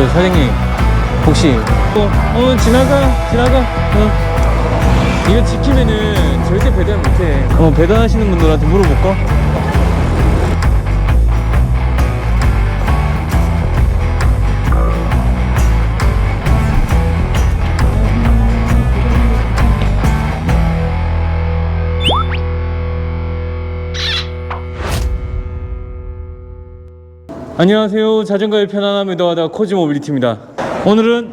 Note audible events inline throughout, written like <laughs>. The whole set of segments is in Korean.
저 사장님 혹시 어, 어 지나가 지나가 어. 이거 지키면은 절대 배달 못해 어 배달하시는 분들한테 물어볼까? 안녕하세요. 자전거의 편안함을 더하다 코지 모빌리티입니다. 오늘은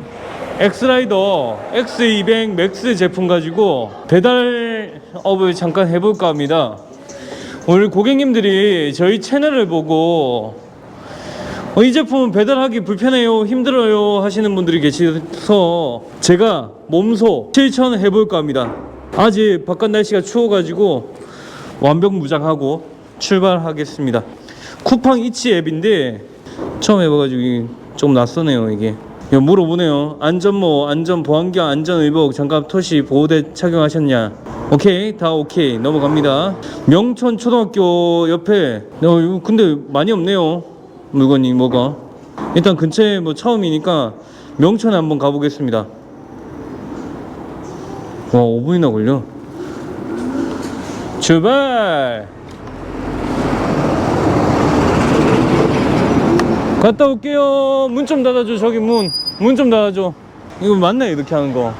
엑스라이더 X200 맥스 제품 가지고 배달업을 잠깐 해볼까 합니다. 오늘 고객님들이 저희 채널을 보고 어, 이 제품은 배달하기 불편해요, 힘들어요 하시는 분들이 계셔서 제가 몸소 실천 해 볼까 합니다. 아직 바깥 날씨가 추워가지고 완벽 무장하고 출발하겠습니다. 쿠팡 이치 앱인데 처음 해봐가지고 좀 낯서네요 이게. 이거 물어보네요. 안전모, 안전 보안경, 안전 의복, 장갑, 토시, 보호대 착용하셨냐? 오케이, 다 오케이 넘어갑니다. 명천 초등학교 옆에 어, 근데 많이 없네요. 물건이 뭐가. 일단 근처에 뭐 처음이니까 명천에 한번 가보겠습니다. 와 5분이나 걸려. 출발! 갔다 올게요. 문 좀 닫아줘. 저기 문. 문 좀 닫아줘. 이거 맞나 이렇게 하는 거?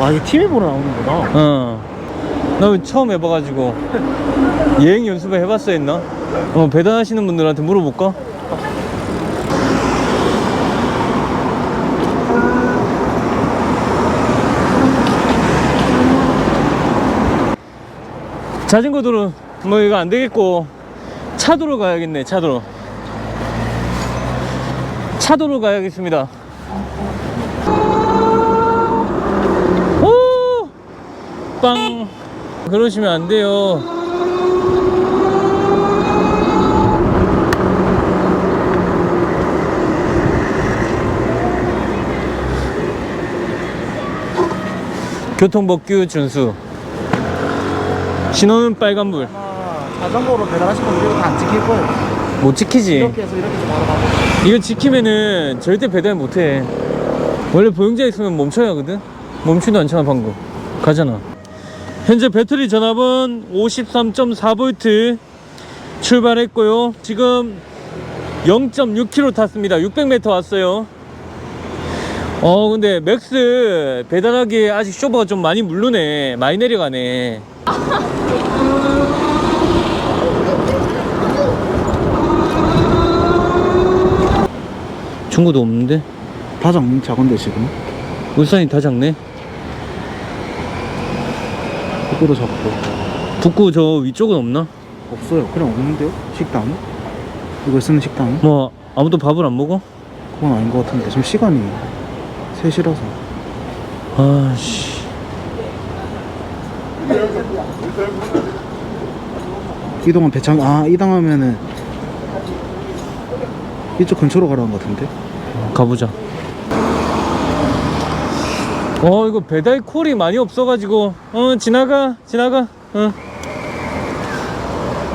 와 이게 TV 보러 나오는구나 어. 나 이거 처음 해봐가지고 여행 연습을 해봤어 했나? 어 배달하시는 분들한테 물어볼까? 자전거 도로 뭐 이거 안 되겠고 차도로 가야겠네 차도로 차도로 가야겠습니다. 오! 빵. 그러시면 안 돼요. 교통법규 준수. 신호는 빨간불. 자전거로 배달하시는 분들 이거 다안 지킬 거예요 못 지키지 이렇게 해서 이렇게 해서 바로 가고 이거 지키면은 절대 배달 못해. 원래 보행자 있으면 멈춰야 하거든. 멈추도 않잖아 방금. 가잖아. 현재 배터리 전압은 53.4V 출발했고요. 지금 0.6km 탔습니다. 600m 왔어요. 어 근데 맥스 배달하기에 아직 쇼버가 좀 많이 물르네. 많이 내려가네. <laughs> 친구도 없는데? 다장 작은데 지금 울산이 다 작네. 북구도 작고 북구 저 위쪽은 없나? 없어요 그냥 없는데요? 식당? 이걸 쓰는 식당? 뭐 아무도 밥을 안 먹어? 그건 아닌 것 같은데 지금 시간이 3시라서 아씨. 이동은 배창 아 이동하면은 이쪽 근처로 가라는 것 같은데 가보자. 어 이거 배달 콜이 많이 없어가지고 어 지나가 지나가 어.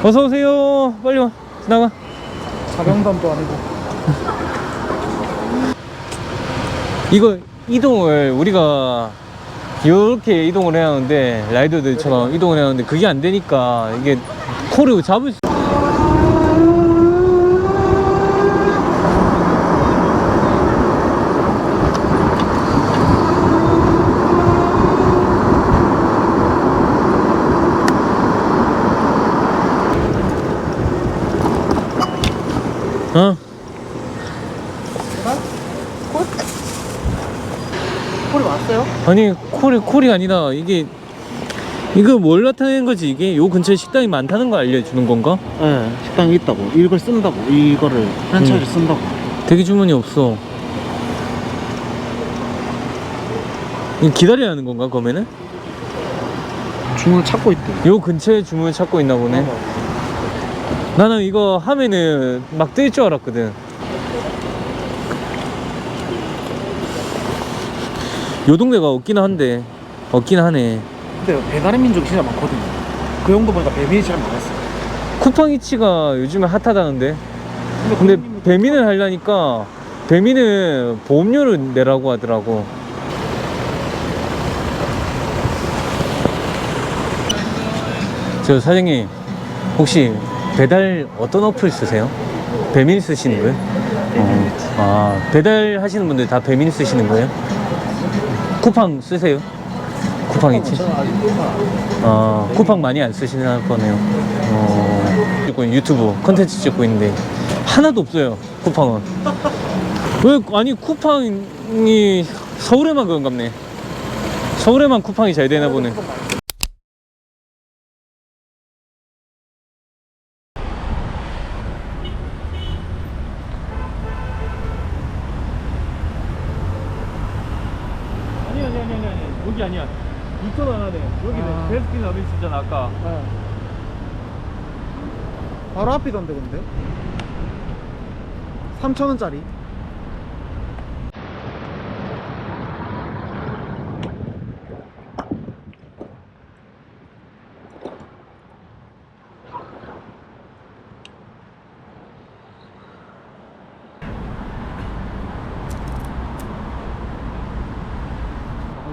어서 오세요 빨리 와 지나가. 사명담도 아니고 <laughs> 이거 이동을 우리가 이렇게 이동을 해야 하는데 라이더들처럼 이동을 해야 하는데 그게 안 되니까 이게 콜을 잡을 수 어? 콜이 왔어요? 아니 콜이 콜이 아니라 이게 이거 뭘 나타내는 거지 이게 요 근처에 식당이 많다는 거 알려주는 건가? 네 식당이 있다고 이걸 쓴다고 이거를 프랜차이즈 음. 쓴다고 대기 주문이 없어. 이거 기다려야 하는 건가 그러면은? 주문을 찾고 있대 요 근처에 주문을 찾고 있나 보네. 나는 이거 하면은 막 뜰 줄 알았거든. 요 동네가 없긴 한데 없긴 하네. 근데 배달의 민족이 진짜 많거든요 그 정도 보니까 배민이 제일 많았어 쿠팡이치가 요즘에 핫하다는데. 근데, 근데 고객님이 배민을 하려니까 배민은 보험료를 내라고 하더라고. 저 사장님 혹시 배달 어떤 어플 쓰세요? 배민 쓰시는 거예요? 어, 아 배달 하시는 분들 다 배민 쓰시는 거예요? 쿠팡 쓰세요? 쿠팡 있지? 아 쿠팡 많이 안 쓰시나 보네요. 어, 찍고 유튜브 컨텐츠 찍고 있는데 하나도 없어요 쿠팡은. 왜 아니 쿠팡이 서울에만 그런갑네. 서울에만 쿠팡이 잘 되나 보네. 아니 아니 아니 아니 아니 여기 아니야. 이쪽 하나네. 여기네. 아. 베스킨 라빈스잖아 아까. 네. 바로 앞이던데 근데 3천원짜리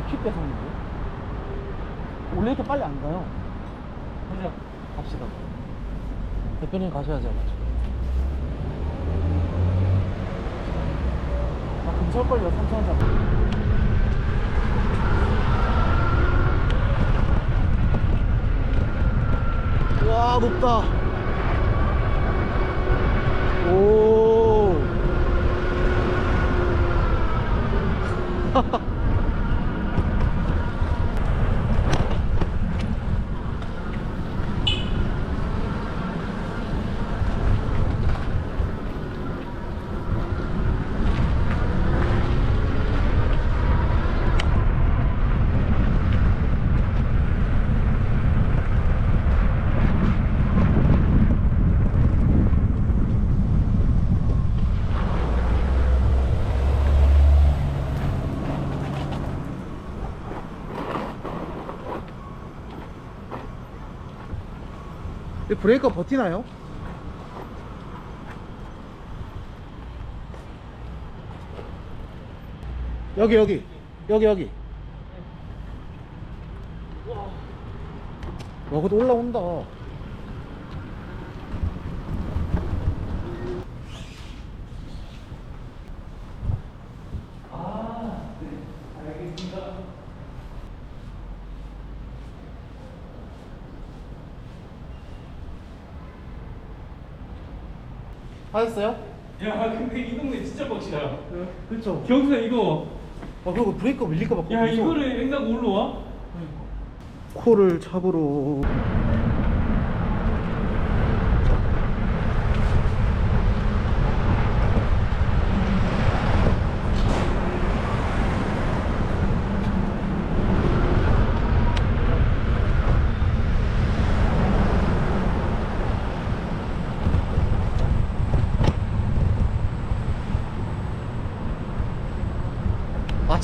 킵 뺏었는데? 원래 이렇게 빨리 안 가요 혼자 갑시다. 가셔야죠. 아, 근처걸요, 3천원짜리. 와, 높다. 오. 이 브레이커 버티나요? 여기 여기 여기 여기 와 그래도 올라온다 하셨어요? 야 근데 이 동네 진짜 빡치다. 그쵸 경수야 이거 아 그리고 브레이커 밀릴까 봐 야 이거를 앵다고 올라와? 코를 잡으러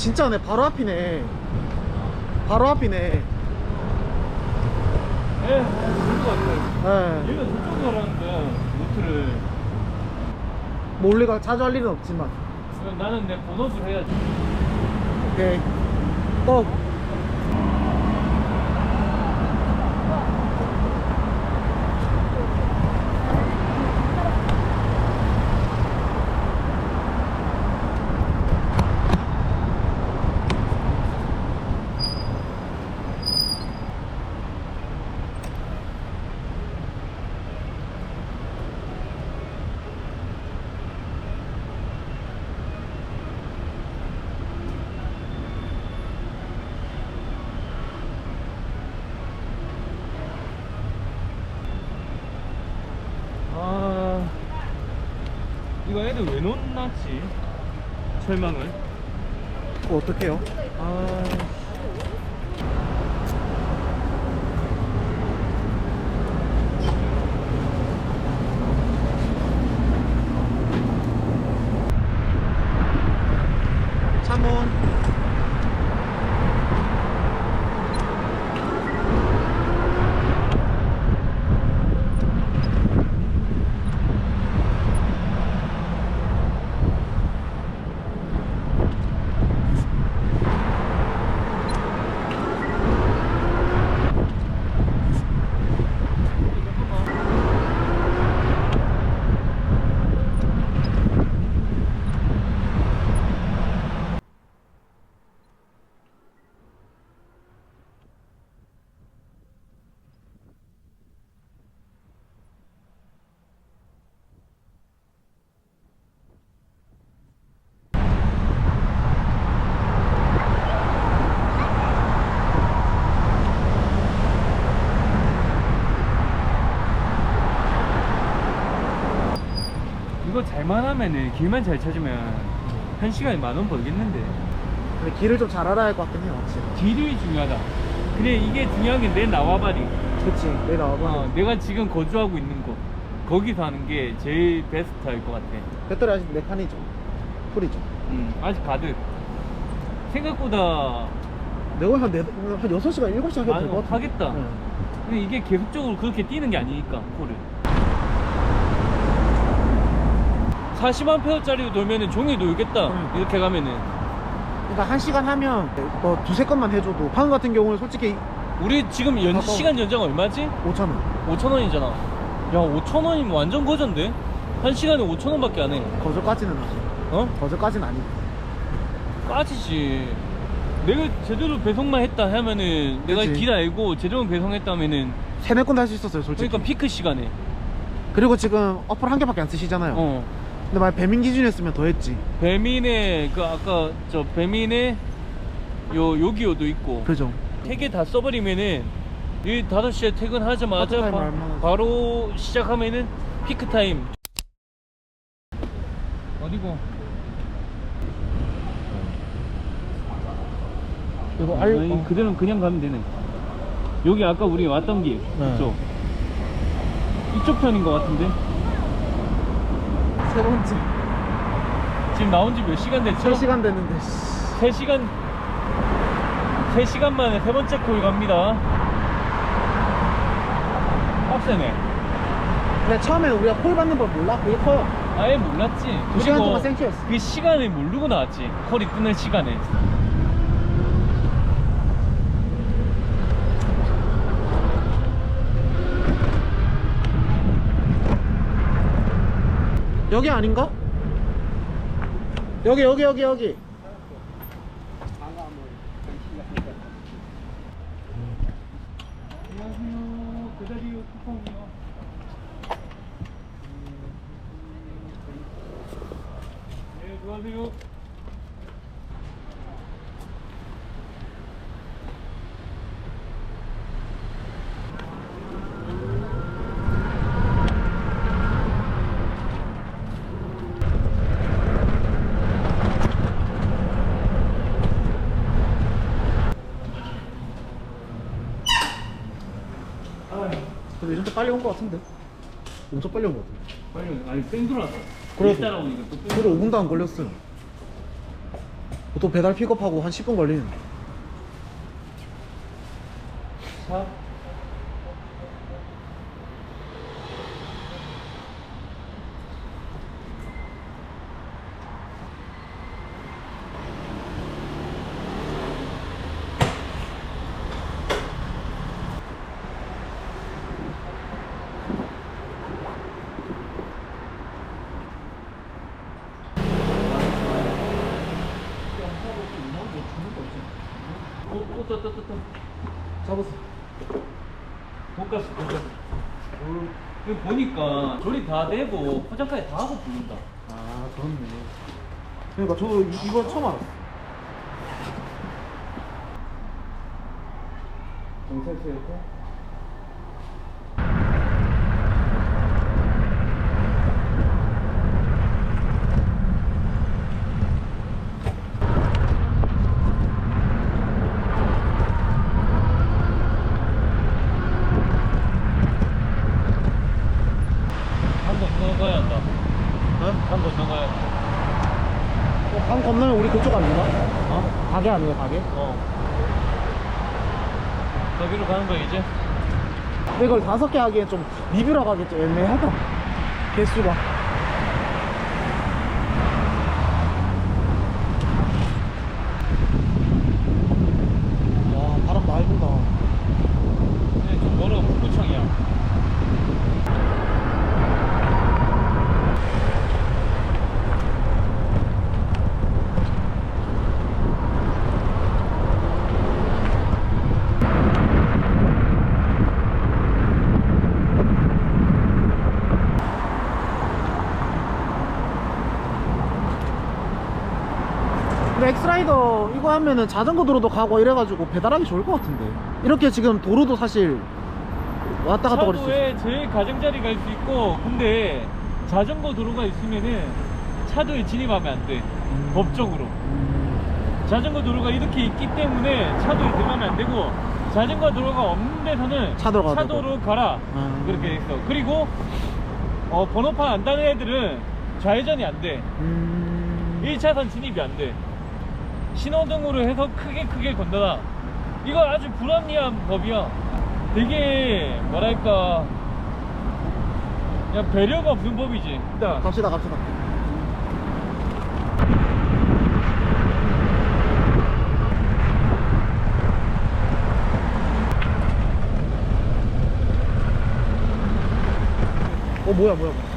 진짜네 바로 앞이네 바로 앞이네 에 그런 거 같아. 예. 얘가 저쪽으로 가라는데 노트를. 뭐 원래가 자주 할 일은 없지만 나는 내 본업을 해야지. 오케이 또 아 이거 애들 왜 놓놨지? 설명을. 어, 어떡해요? 아. 창문 웬만하면은 길만 잘 찾으면 한 시간에 만 원 벌겠는데. 근데 길을 좀 잘 알아야 할 것 같긴 해요 확실히. 길이 중요하다. 근데 이게 중요한 게 내 나와바리. 그치 내 나와봐 어, 내가 지금 거주하고 있는 곳. 거기서 하는 게 제일 베스트일 것 같아. 배터리 아직 네 칸이죠. 풀이죠. 음, 아직 가득. 생각보다 내가 한, 네, 한 6시간 7시간 해도 될것 같아 하겠다. 근데 이게 계속적으로 그렇게 뛰는 게 아니니까 코를 40만 페어짜리로 돌면은 종일 놀겠다 응. 이렇게 가면은 그러니까 1시간 하면 뭐 두세 건만 해줘도 방금 같은 경우는 솔직히 우리 지금 연. 시간 연장 얼마지? 5천 원 5천 원이잖아 야 5천 원이면 완전 거전데? 한 시간에 5천 원밖에 안해 거저까지는 아니고 어? 거저까지는 아니고 빠지지 내가 제대로 배송만 했다 하면은 내가 그치. 길 알고 제대로 배송했다 하면은 세네 건도 할 수 있었어요 솔직히 그러니까 피크 시간에 그리고 지금 어플 한 개밖에 안 쓰시잖아요 어 근데 만약 배민 기준이었으면 더 했지. 배민의 그 아까 저 배민의 요 요기요도 있고. 그죠. 세 개 다 써버리면은 이 5시에 퇴근하자마자 파트타임 바, 얼마나 바로 시작하면은 피크 타임. 어디고? 이거 알, 알 아니, 어. 그대로 그냥 가면 되네. 여기 아까 우리 왔던 길 네. 이쪽. 이쪽 편인 것 같은데 세 번째. 지금 나온 지 몇 시간 됐죠? 3시간 됐는데 3시간 3시간 만에 세 번째 콜 갑니다. 빡세네. 근데 처음에 우리가 콜 받는 걸 몰라? 그게 커요. 아예 몰랐지. 두 시간 그리고 동안 생쇼였어. 그 시간을 모르고 나왔지. 콜이 끊을 시간에 여기 아닌가? 여기 여기 여기 여기 안녕하세요 그다리요 쿠팡이요 네 안녕하세요 또 빨리 온거 같은데 엄청 빨리 온거 같은데 빨리 아니 뺑 들어왔어 그래도. 따라오니까 또 뺑. 그래 5분도 안 걸렸어요 보통 배달 픽업하고 한 10분 걸리는데 자. 또, 또, 또, 또, 또. 잡았어 돈가스, 돈가스. 그 보니까 조리 다 되고 포장까지 다 하고 부른다. 아 그렇네 그러니까 저 이- 이거 처음 알았어 정세수였고. 건너가야 한다. 어? 한번 건너가야 한다. 어, 강 건너면 우리 그쪽 아닌가? 어? 가게 아니에요 가게? 어. 거기로 가는 거야 이제? 근데 이걸 다섯 개 하기엔 좀 리뷰라고 하기 좀 애매하다 개수가 와 바람 많이 분다 네, 좀 멀어 북구청이야. 근데 하면은 자전거 도로도 가고 이래가지고 배달하기 좋을 것 같은데 이렇게 지금 도로도 사실 왔다 갔다 거릴 수 있어 차도에 제일 가장자리 갈 수 있고 근데 자전거 도로가 있으면은 차도에 진입하면 안 돼. 법적으로. 자전거 도로가 이렇게 있기 때문에 차도에 들어가면 안 되고 자전거 도로가 없는 데서는 차도로 가도 차도로 가라 아. 그렇게 돼 있어. 그리고 어, 번호판 안 따는 애들은 좌회전이 안 돼. 음... 1차선 진입이 안 돼. 신호등으로 해서 크게 크게 건너다. 이거 아주 불합리한 법이야. 되게 뭐랄까 그냥 배려가 없는 법이지. 일단 갑시다 갑시다 어 뭐야 뭐야 뭐야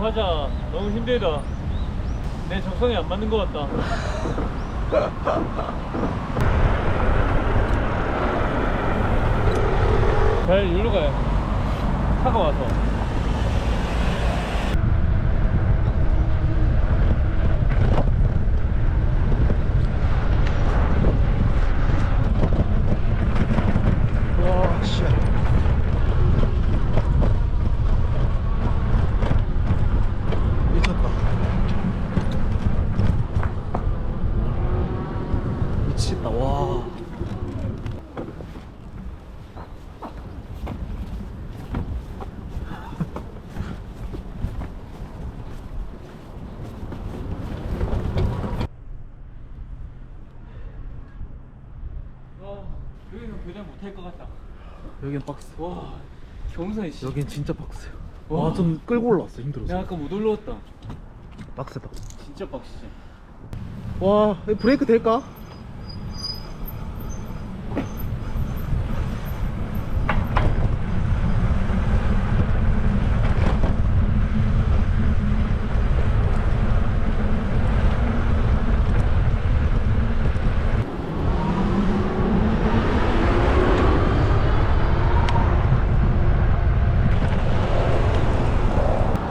가자. 너무 힘들다. 내 적성에 안 맞는 것 같다. 잘 일로 가요. 차가 와서. 와 씨. 미쳤다 미치겠다 와 와, 못할 것 같다. 여긴 빡세 와, 경선이 씨. 여긴 진짜 빡세요 와. 와 좀 끌고 올라왔어 힘들어서 내가 아까 못 올라왔다. 빡세다 진짜 빡시지. 와 브레이크 될까?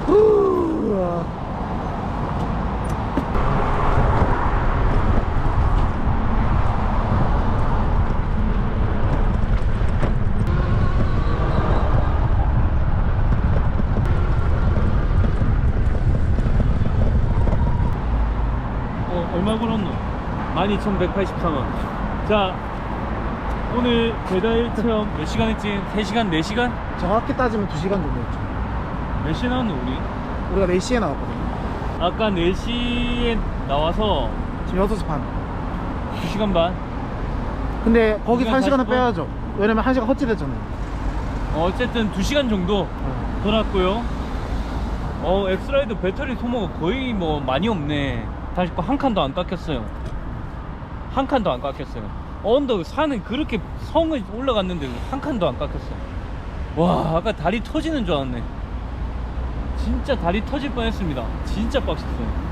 우와. 어, 얼마 벌었노? 12,184원. 자, 오늘 배달 체험 몇 시간 했지? 3시간, 4시간? 정확히 따지면 2시간 정도 했죠 몇 시에 나왔노, 우리? 우리가 4시에 나왔거든요 아까 4시에 나와서 지금 6시 반 2시간 반? 근데 거기서 시간 1시간은 40분? 빼야죠 왜냐면 1시간 헛짓했잖아요 어, 어쨌든 2시간 정도 어. 돌았고요. 어, 엑스라이드 배터리 소모가 거의 뭐 많이 없네. 다시 한 칸도 안 깎였어요. 한 칸도 안 깎였어요. 언덕 산은 그렇게 성을 올라갔는데 한 칸도 안 깎였어. 와, 아까 다리 터지는 줄 알았네. 진짜 다리 터질 뻔했습니다. 진짜 빡쳤어요.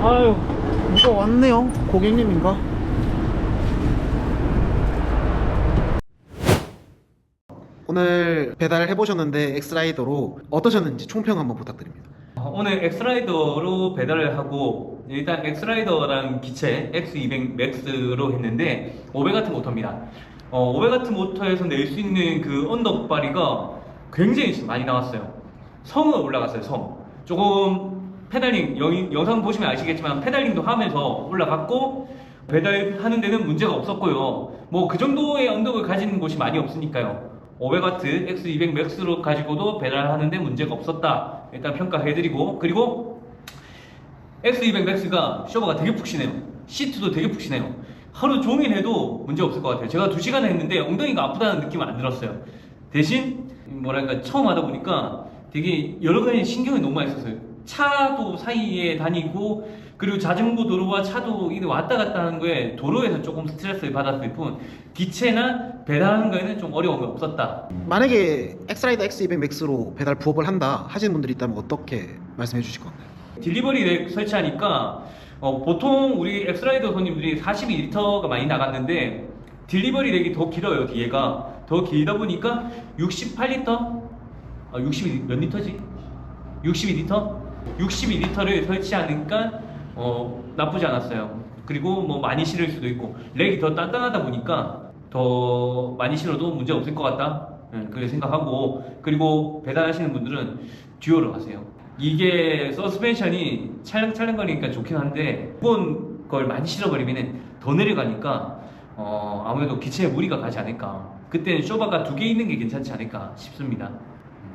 아유, 왔네요 고객님인가? 오늘 배달을 해보셨는데 엑스라이더로 어떠셨는지 총평 한번 부탁드립니다 오늘 엑스라이더로 배달을 하고 일단 엑스라이더라는 기체 X200 맥스로 했는데 500W 모터입니다. 어, 500W 모터에서 낼 수 있는 그 언덕바리가 굉장히 많이 나왔어요. 성은 올라갔어요. 성. 조금 페달링 영, 영상 보시면 아시겠지만 페달링도 하면서 올라갔고 배달하는 데는 문제가 없었고요. 뭐 그 정도의 언덕을 가지는 곳이 많이 없으니까요. 500W X200 맥스로 가지고도 배달하는데 문제가 없었다. 일단 평가해드리고 그리고 X200 맥스가 쇼버가 되게 푹신해요. 시트도 되게 푹신해요. 하루 종일 해도 문제 없을 것 같아요. 제가 2시간 했는데 엉덩이가 아프다는 느낌은 안 들었어요. 대신 뭐랄까 처음 하다 보니까 되게 여러 가지 신경이 너무 많이 썼어요. 차도 사이에 다니고 그리고 자전거 도로와 차도 왔다 갔다 하는 거에 도로에서 조금 스트레스를 받았을 뿐 기체나 배달하는 거에는 좀 어려움이 없었다. 만약에 엑스라이더 X200 맥스로 배달 부업을 한다 하시는 분들이 있다면 어떻게 말씀해 주실 건가요? 딜리버리 렉 설치하니까 어, 보통 우리 엑스라이더 손님들이 42리터가 많이 나갔는데 딜리버리 렉이 더 길어요 뒤에가 더 길다 보니까 68리터 아 60몇 리터지? 62리터? 62리터를 설치하니까 어, 나쁘지 않았어요. 그리고 뭐 많이 실을 수도 있고 렉이 더 단단하다 보니까 더 많이 실어도 문제 없을 것 같다. 예, 그렇게 생각하고 그리고 배달하시는 분들은 듀오로 하세요. 이게 서스펜션이 찰랑찰랑거리니까 좋긴 한데 두번 걸 많이 실어버리면 더 내려가니까 어, 아무래도 기체에 무리가 가지 않을까. 그때는 쇼바가 두 개 있는 게 괜찮지 않을까 싶습니다.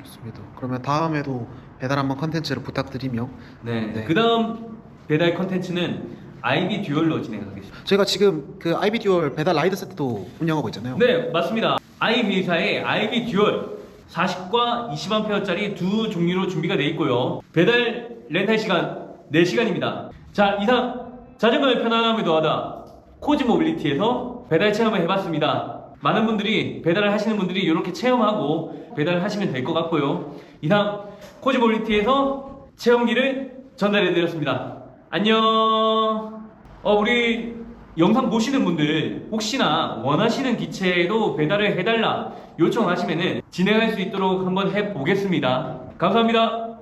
좋습니다. 그러면 다음에도 배달 한번 컨텐츠를 부탁드리며 네, 네. 그 다음 배달 컨텐츠는 아이비 듀얼로 진행하겠습니다 저희가 지금 그 아이비 듀얼 배달 라이드 세트도 운영하고 있잖아요. 네, 맞습니다. 아이비 회사의 아이비 듀얼 40과 20A짜리 두 종류로 준비가 되어 있고요. 배달 렌탈 시간 4시간입니다. 자, 이상 자전거의 편안함을 더하다 코지 모빌리티에서 배달 체험을 해봤습니다. 많은 분들이 배달을 하시는 분들이 이렇게 체험하고 배달을 하시면 될 것 같고요. 이상 코지 모빌리티에서 체험기를 전달해 드렸습니다. 안녕. 어, 우리 영상 보시는 분들 혹시나 원하시는 기체도 배달을 해달라 요청하시면은 진행할 수 있도록 한번 해보겠습니다. 감사합니다.